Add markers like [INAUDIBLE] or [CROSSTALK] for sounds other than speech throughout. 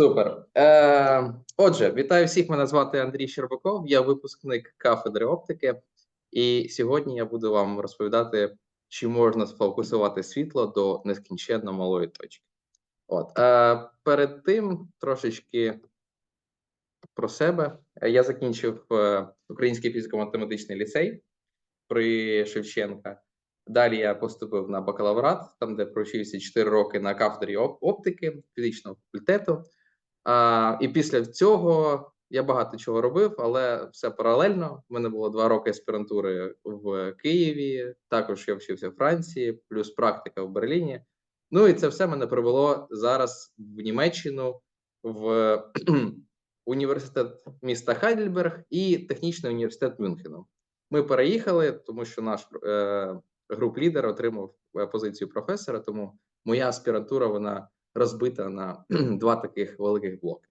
Супер. Е, отже, вітаю всіх. Мене звати Андрій Щербаков, я випускник кафедри оптики, і сьогодні я буду вам розповідати, чи можна сфокусувати світло до нескінченно малої точки. От е, перед тим трошечки про себе. Я закінчив е, Український фізико-математичний ліцей при Шевченка. Далі я поступив на бакалаврат, там де провчився 4 роки на кафедрі оптики фізичного факультету. А, і після цього я багато чого робив, але все паралельно. У мене було два роки аспірантури в Києві. Також я вчився в Франції, плюс практика в Берліні. Ну і це все мене привело зараз в Німеччину, в [CLEARS THROAT] університет міста Хайдельберг і технічний університет Мюнхену. Ми переїхали, тому що наш е, груп-лідер отримав е, позицію професора, тому моя аспірантура вона розбита на [CLEARS THROAT] два таких великих блоки.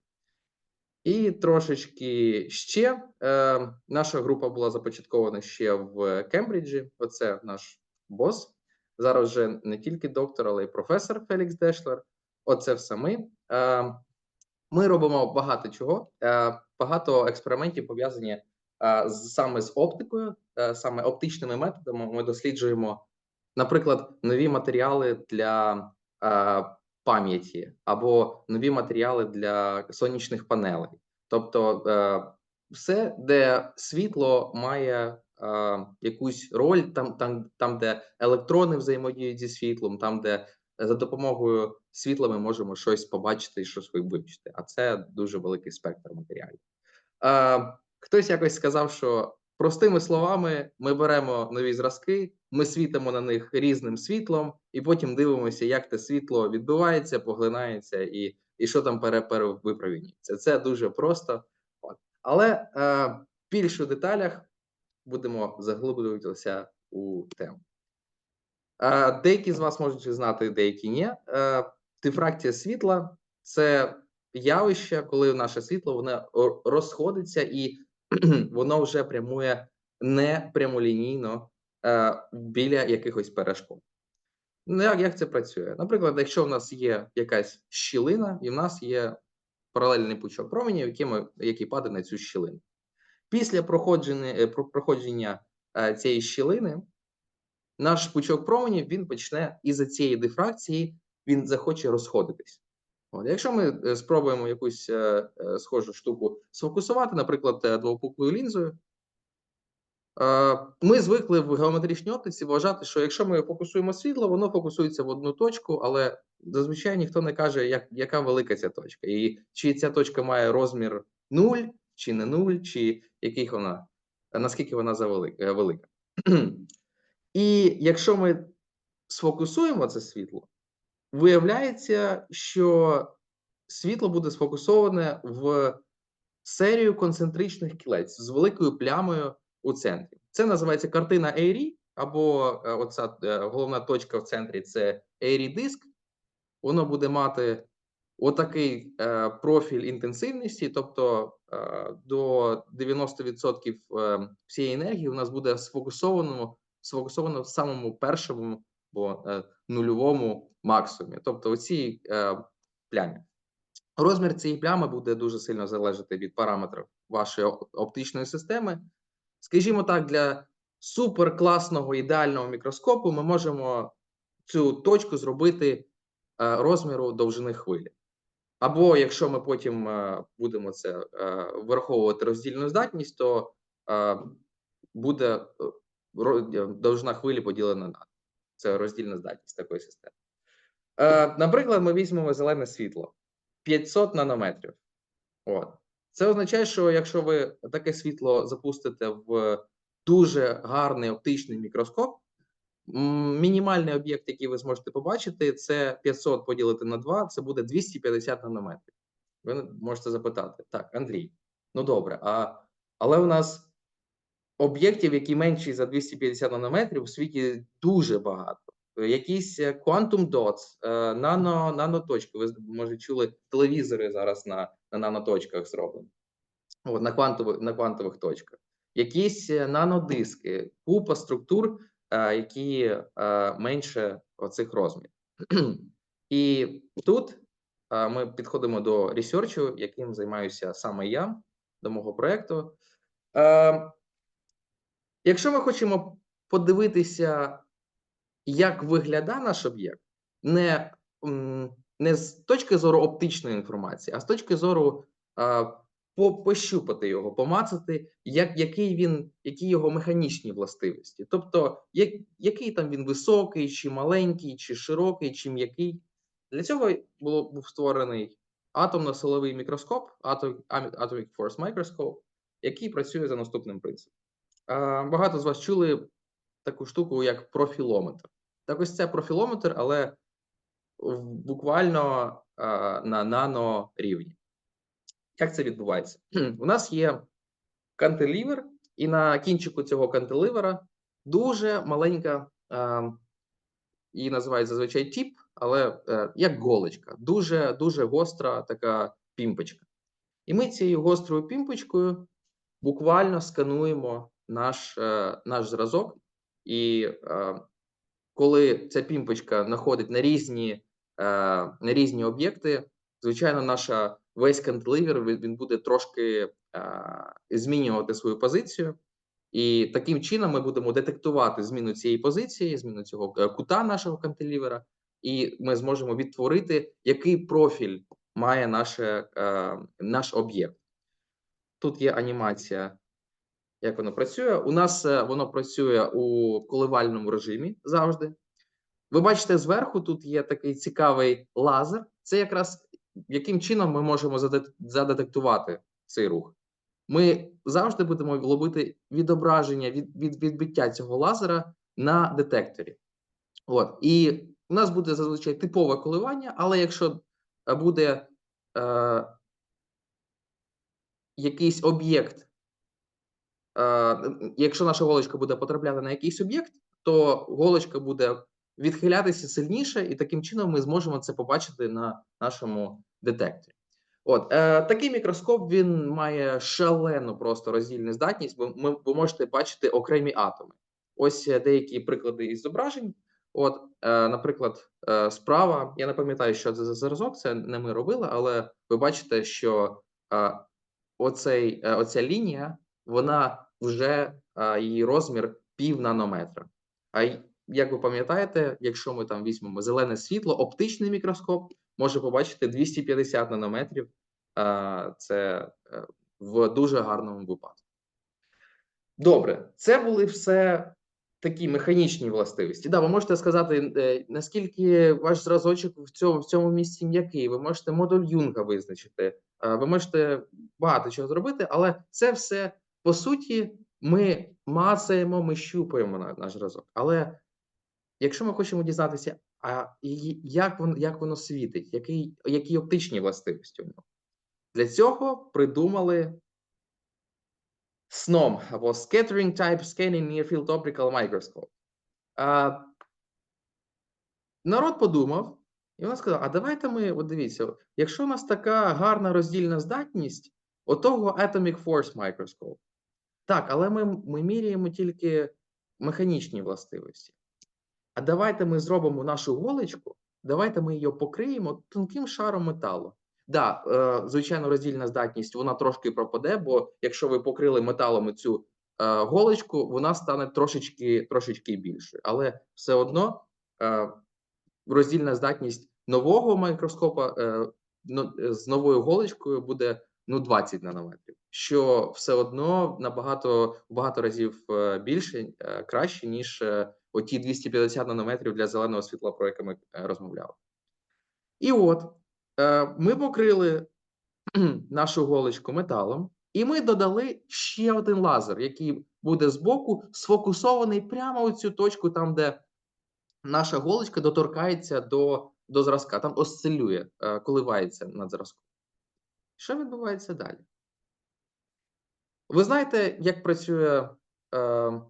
І трошечки ще е, наша група була започаткована ще в Кембриджі. Оце наш бос. Зараз вже не тільки доктор, але й професор Фелікс Дешлер. Оце все ми. Е, ми робимо багато чого, е, багато експериментів пов'язані е, саме з оптикою, е, саме оптичними методами. Ми досліджуємо, наприклад, нові матеріали для е, пам'яті або нові матеріали для сонячних панелей. Тобто, е, все, де світло має е, якусь роль, там, там, там, де електрони взаємодіють зі світлом, там, де за допомогою світла ми можемо щось побачити і щось вивчити. А це дуже великий спектр матеріалів. Е, хтось якось сказав, що простими словами ми беремо нові зразки, ми світимо на них різним світлом, і потім дивимося, як те світло відбувається, поглинається і, і що там пере, перевипромінюється. Це дуже просто. Але е, більше в деталях будемо заглиблюватися у тему. Е, Деякі з вас можуть знати, деякі ні. Е, Дифракція світла це явище, коли наше світло воно розходиться і [CLEARS THROAT] воно вже прямує не прямолінійно е, біля якихось перешкод. Ну, як, як це працює? Наприклад, якщо в нас є якась щілина, і в нас є паралельний пучок променів, який, ми, який падає на цю щілину. Після проходження, е, проходження е, цієї щілини, наш пучок променів він почне із-за цієї дифракції, він захоче розходитись. От, якщо ми е, спробуємо якусь е, е, схожу штуку сфокусувати, наприклад, е, двопуклою лінзою, е, ми звикли в геометричній оптиці вважати, що якщо ми фокусуємо світло, воно фокусується в одну точку, але зазвичай ніхто не каже, як, яка велика ця точка, і чи ця точка має розмір 0, чи не 0, чи яких вона, наскільки вона завелика, велика. [CLEARS THROAT] І якщо ми сфокусуємо це світло, виявляється, що світло буде сфокусоване в серію концентричних кілець з великою плямою у центрі. Це називається картина Ейрі, або е, оця е, головна точка в центрі це Ейрі диск. Воно буде мати отакий е, профіль інтенсивності, тобто е, до 90% е, всієї енергії у нас буде сфокусовано, сфокусовано в самому першому або е, нульовому максимумі, тобто у цій е, плямі. Розмір цієї плями буде дуже сильно залежати від параметрів вашої оптичної системи. Скажімо так, для суперкласного ідеального мікроскопу ми можемо цю точку зробити е, розміру довжини хвилі. Або якщо ми потім е, будемо це е, враховувати роздільну здатність, то буде довжина хвилі поділена на це роздільна здатність такої системи. Е, наприклад, ми візьмемо зелене світло 500 нанометрів. От. Це означає, що якщо ви таке світло запустите в дуже гарний оптичний мікроскоп, мінімальний об'єкт, який ви зможете побачити, це 500 поділити на 2, це буде 250 нанометрів. Ви можете запитати: так, Андрій, ну добре, а, але у нас об'єктів, які менші за 250 нанометрів, у світі дуже багато. Якісь е, quantum dots, е, нано, наноточки. Ви може чули телевізори зараз на, на наноточках зроблені. От, на, квантових, на квантових точках. Якісь е, нанодиски, купа структур, які менше оцих розмірів. [CLEARS THROAT] І тут ми підходимо до ресерчу, яким займаюся саме я, до мого проєкту. Якщо ми хочемо подивитися, як виглядає наш об'єкт, не, не з точки зору оптичної інформації, а з точки зору а, по, пощупати його, помацати, як, який він, які його механічні властивості. Тобто, як, який там він високий, чи маленький, чи широкий, чи м'який. Для цього було, був створений атомно-силовий мікроскоп, Atom- Atomic Force Microscope, який працює за наступним принципом. Багато з вас чули таку штуку, як профілометр. Так ось це профілометр, але буквально на нанорівні. Як це відбувається? [CLEARS THROAT] У нас є кантилівер, і на кінчику цього кантилівера дуже маленька, її називають зазвичай тіп, але е, як голочка, дуже дуже гостра така пімпочка. І ми цією гострою пімпочкою буквально скануємо наш, е, наш зразок, і е, коли ця пімпочка знаходить на різні, е, на різні об'єкти, звичайно, наша весь кантиливер він буде трошки е, змінювати свою позицію, і таким чином ми будемо детектувати зміну цієї позиції, зміну цього е, кута нашого кантилівера, і ми зможемо відтворити, який профіль має наше, наш об'єкт. Тут є анімація, як воно працює. У нас е, воно працює у коливальному режимі завжди. Ви бачите, зверху тут є такий цікавий лазер. Це якраз яким чином ми можемо задетектувати цей рух. Ми завжди будемо ловити відображення від, від відбиття цього лазера на детекторі. От. І у нас буде зазвичай типове коливання, але якщо е, буде е, якийсь об'єкт, якщо наша голочка буде потрапляти на якийсь об'єкт, то голочка буде відхилятися сильніше, і таким чином ми зможемо це побачити на нашому детекторі. От е, такий мікроскоп він має шалену просто роздільну здатність, бо ми ви можете бачити окремі атоми. Ось е, деякі приклади із зображень. От, е, наприклад, е, справа, я не пам'ятаю, що це за зразок, це не ми робили, але ви бачите, що е, оцей, е, оця лінія, вона вже її розмір пів нанометра. А як ви пам'ятаєте, якщо ми там візьмемо зелене світло, оптичний мікроскоп може побачити 250 нанометрів. Це е, в дуже гарному випадку. Добре, це були все такі механічні властивості. Да, ви можете сказати, е, наскільки ваш зразочок в цьому, в цьому місці м'який, ви можете модуль Юнга визначити, ви можете багато чого зробити, але це все по суті ми мацаємо, ми щупаємо наш зразок. Але якщо ми хочемо дізнатися, а як воно, як воно світить, який, які оптичні властивості у нього, для цього придумали SNOM або Scattering Type Scanning Near Field Optical Microscope. А, народ подумав, і вона сказала: а давайте ми, от дивіться, якщо у нас така гарна роздільна здатність, отого Atomic Force Microscope. Так, але ми, ми міряємо тільки механічні властивості. А давайте ми зробимо нашу голочку, давайте ми її покриємо тонким шаром металу. Да, е, звичайно, роздільна здатність вона трошки пропаде, бо якщо ви покрили металом цю е, голочку, вона стане трошечки, трошечки більшою. Але все одно е, роздільна здатність нового мікроскопа е, з новою голочкою буде ну 20 нанометрів, що все одно набагато багато разів е, більше, е, краще, ніж е, оті 250 нанометрів для зеленого світла, про яке ми розмовляли. І от ми покрили [CLEARS THROAT] нашу голочку металом, і ми додали ще один лазер, який буде збоку сфокусований прямо у цю точку, там, де наша голочка доторкається до, до зразка, там осцилює, коливається над зразком. Що відбувається далі? Ви знаєте, як працює е,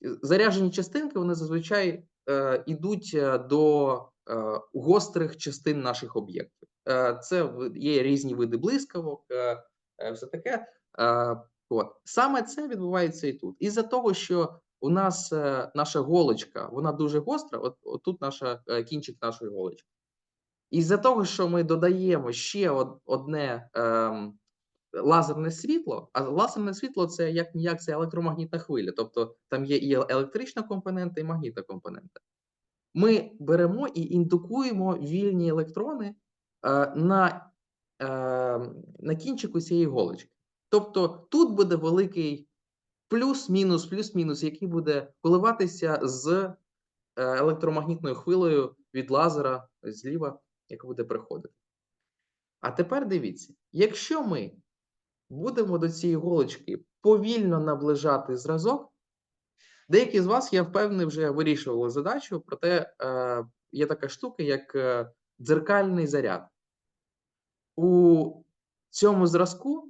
заряджені частинки, вони зазвичай е, йдуть е, до е, гострих частин наших об'єктів. Е, це є різні види блискавок, е, е, все таке. Е, от. Саме це відбувається і тут. Із-за того, що у нас е, наша голочка, вона дуже гостра, от, от тут наша е, кінчик нашої голочки. Із-за того, що ми додаємо ще одне ем, лазерне світло, а лазерне світло це як ніяк це електромагнітна хвиля, тобто там є і електрична компонента, і магнітна компонента. Ми беремо і індукуємо вільні електрони е, на, е, на кінчику цієї голочки. Тобто тут буде великий плюс-мінус, плюс-мінус, який буде коливатися з е, електромагнітною хвилею від лазера зліва, яка буде приходити. А тепер дивіться, якщо ми будемо до цієї голочки повільно наближати зразок, деякі з вас, я впевнений, вже вирішували задачу, проте е, є така штука, як е, дзеркальний заряд. У цьому зразку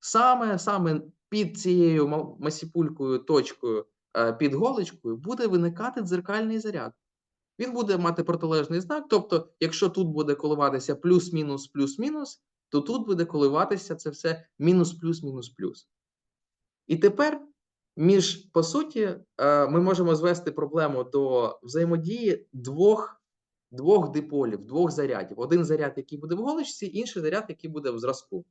саме, саме під цією масіпулькою точкою, е, під голочкою, буде виникати дзеркальний заряд. Він буде мати протилежний знак. Тобто, якщо тут буде коливатися плюс-мінус, плюс-мінус, то тут буде коливатися це все мінус, плюс, мінус, плюс. І тепер, між, по суті, е, ми можемо звести проблему до взаємодії двох, двох диполів, двох зарядів. Один заряд, який буде в голочці, інший заряд, який буде в зразку.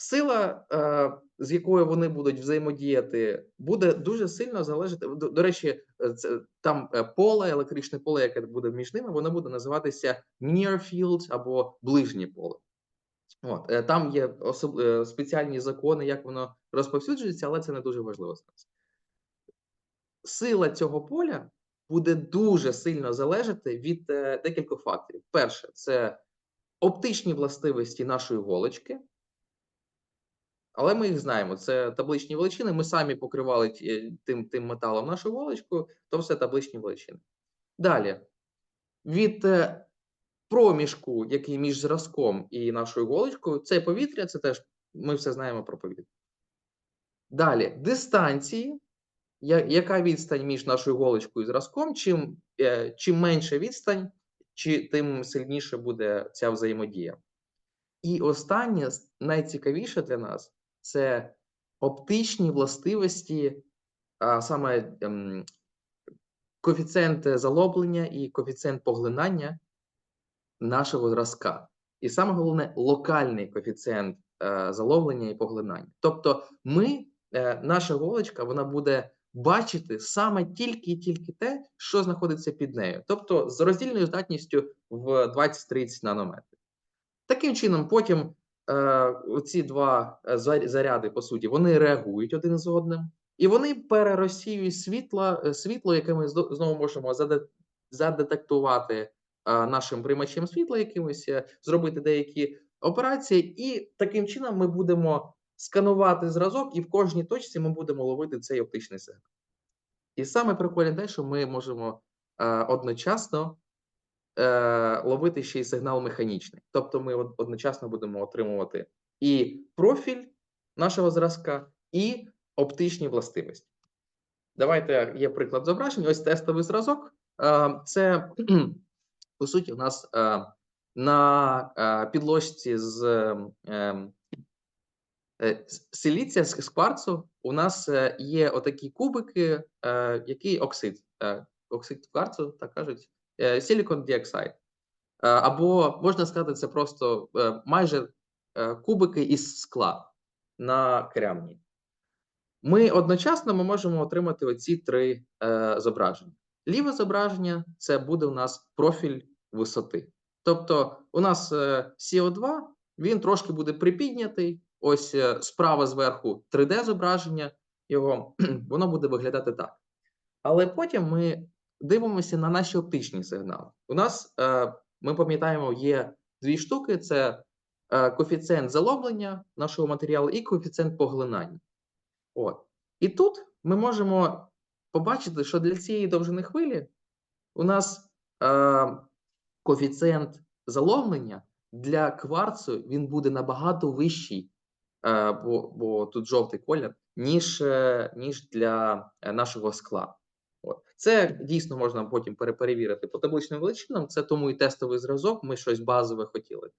Сила, е, з якою вони будуть взаємодіяти, буде дуже сильно залежати. До, до речі, це, там е, поле, електричне поле, яке буде між ними, воно буде називатися near field або ближнє поле. От, е, там є особ... спеціальні закони, як воно розповсюджується, але це не дуже важливо зараз. Сила цього поля буде дуже сильно залежати від декількох факторів. Перше, це оптичні властивості нашої голочки. Але ми їх знаємо. Це табличні величини. Ми самі покривали тим, тим металом нашу голочку, то все табличні величини. Далі. Від е, проміжку, який між зразком і нашою голочкою, це повітря, це теж ми все знаємо про повітря. Далі, дистанції. Я, яка відстань між нашою голочкою і зразком? Чим, е, чим менша відстань, чи, тим сильніше буде ця взаємодія. І останнє, найцікавіше для нас це оптичні властивості, а саме ем, коефіцієнт залоблення і коефіцієнт поглинання нашого зразка. І саме головне локальний коефіцієнт е, заловлення і поглинання. Тобто, ми, е, наша голочка, вона буде бачити саме тільки і тільки те, що знаходиться під нею, тобто з роздільною здатністю в 20-30 нанометрів. Таким чином, потім ці два е, заряди, по суті, вони реагують один з одним, і вони перерозсіюють світло, е, світло, яке ми знову можемо задетектувати е, нашим приймачем світла якимось, е, зробити деякі операції, і таким чином ми будемо сканувати зразок, і в кожній точці ми будемо ловити цей оптичний сигнал. І саме прикольне те, що ми можемо е, одночасно е, ловити ще й сигнал механічний. Тобто ми одночасно будемо отримувати і профіль нашого зразка, і оптичні властивості. Давайте є приклад зображень. Ось тестовий зразок. Е, Це [CLEARS THROAT] по суті у нас е, на підложці з е, силіція з кварцу. У нас є отакі кубики, який оксид, оксид кварцу, так кажуть, е, silicon dioxide. Е, Або можна сказати, це просто е, майже кубики із скла на керамні. Ми одночасно ми можемо отримати оці три зображення. Ліве зображення це буде у нас профіль висоти. Тобто, у нас е, CO2 він трошки буде припіднятий. Ось е, справа зверху 3D зображення його, [CLEARS THROAT] воно буде виглядати так. Але потім ми дивимося на наші оптичні сигнали. У нас, е, ми пам'ятаємо, є дві штуки: це е, коефіцієнт залоблення нашого матеріалу і коефіцієнт поглинання. От. І тут ми можемо побачити, що для цієї довжини хвилі у нас е, коефіцієнт заломлення для кварцу він буде набагато вищий, бо, бо тут жовтий колір, ніж, ніж для нашого скла. От. Це дійсно можна потім переперевірити по табличним величинам. Це тому і тестовий зразок. Ми щось базове хотіли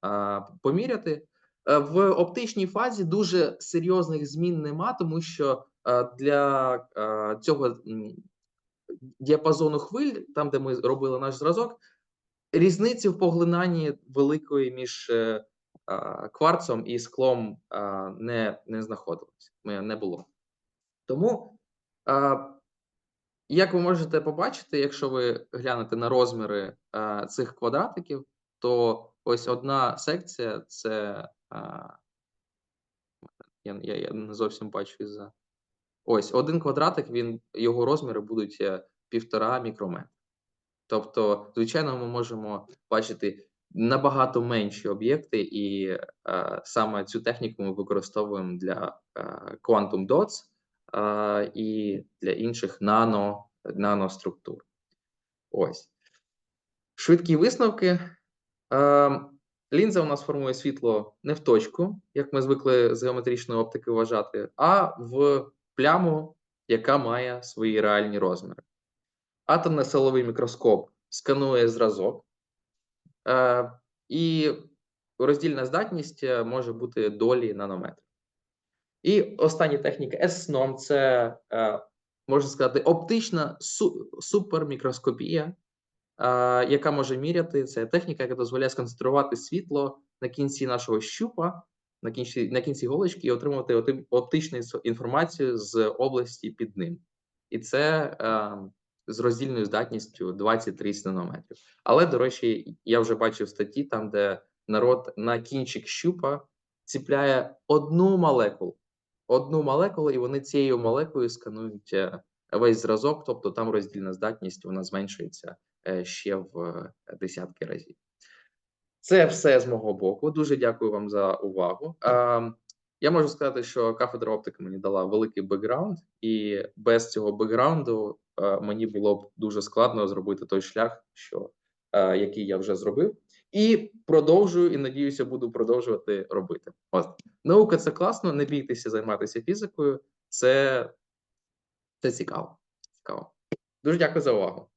а, поміряти. Е, В оптичній фазі дуже серйозних змін нема, тому що е, для е, цього діапазону хвиль, там де ми робили наш зразок, різниці в поглинанні великої між кварцом і склом не, не знаходилось, не було. Тому, як ви можете побачити, якщо ви глянете на розміри а, цих квадратиків, то ось одна секція це. А, я, я, я не зовсім бачу із-за. Ось один квадратик, він, його розміри будуть е, півтора мікрометра. Тобто, звичайно, ми можемо бачити набагато менші об'єкти, і е, саме цю техніку ми використовуємо для е, Quantum Dots е, і для інших нано, наноструктур. Ось. Швидкі висновки. Е, лінза у нас формує світло не в точку, як ми звикли з геометричної оптики вважати, а в пляму, яка має свої реальні розміри. Атомний силовий мікроскоп сканує зразок, е, і роздільна здатність е, може бути долі нанометрів. І остання техніка S-NOM – це, е, можна сказати, оптична супермікроскопія, е, яка може міряти. Це техніка, яка дозволяє сконцентрувати світло на кінці нашого щупа, на кінці, на кінці голочки і отримувати оптичну інформацію з області під ним. І це е, з роздільною здатністю 20-30 нанометрів. Але, до речі, я вже бачив статті там, де народ на кінчик щупа ціпляє одну молекулу, одну молекулу, і вони цією молекулою сканують е, весь зразок, тобто там роздільна здатність вона зменшується е, ще в е, десятки разів. Це все з мого боку. Дуже дякую вам за увагу. Ем, я можу сказати, що кафедра оптики мені дала великий бекграунд, і без цього бекграунду мені було б дуже складно зробити той шлях, що який я вже зробив, і продовжую і надіюся, буду продовжувати робити. От наука це класно. Не бійтеся займатися фізикою. Це, це цікаво. Цікаво. Дуже дякую за увагу.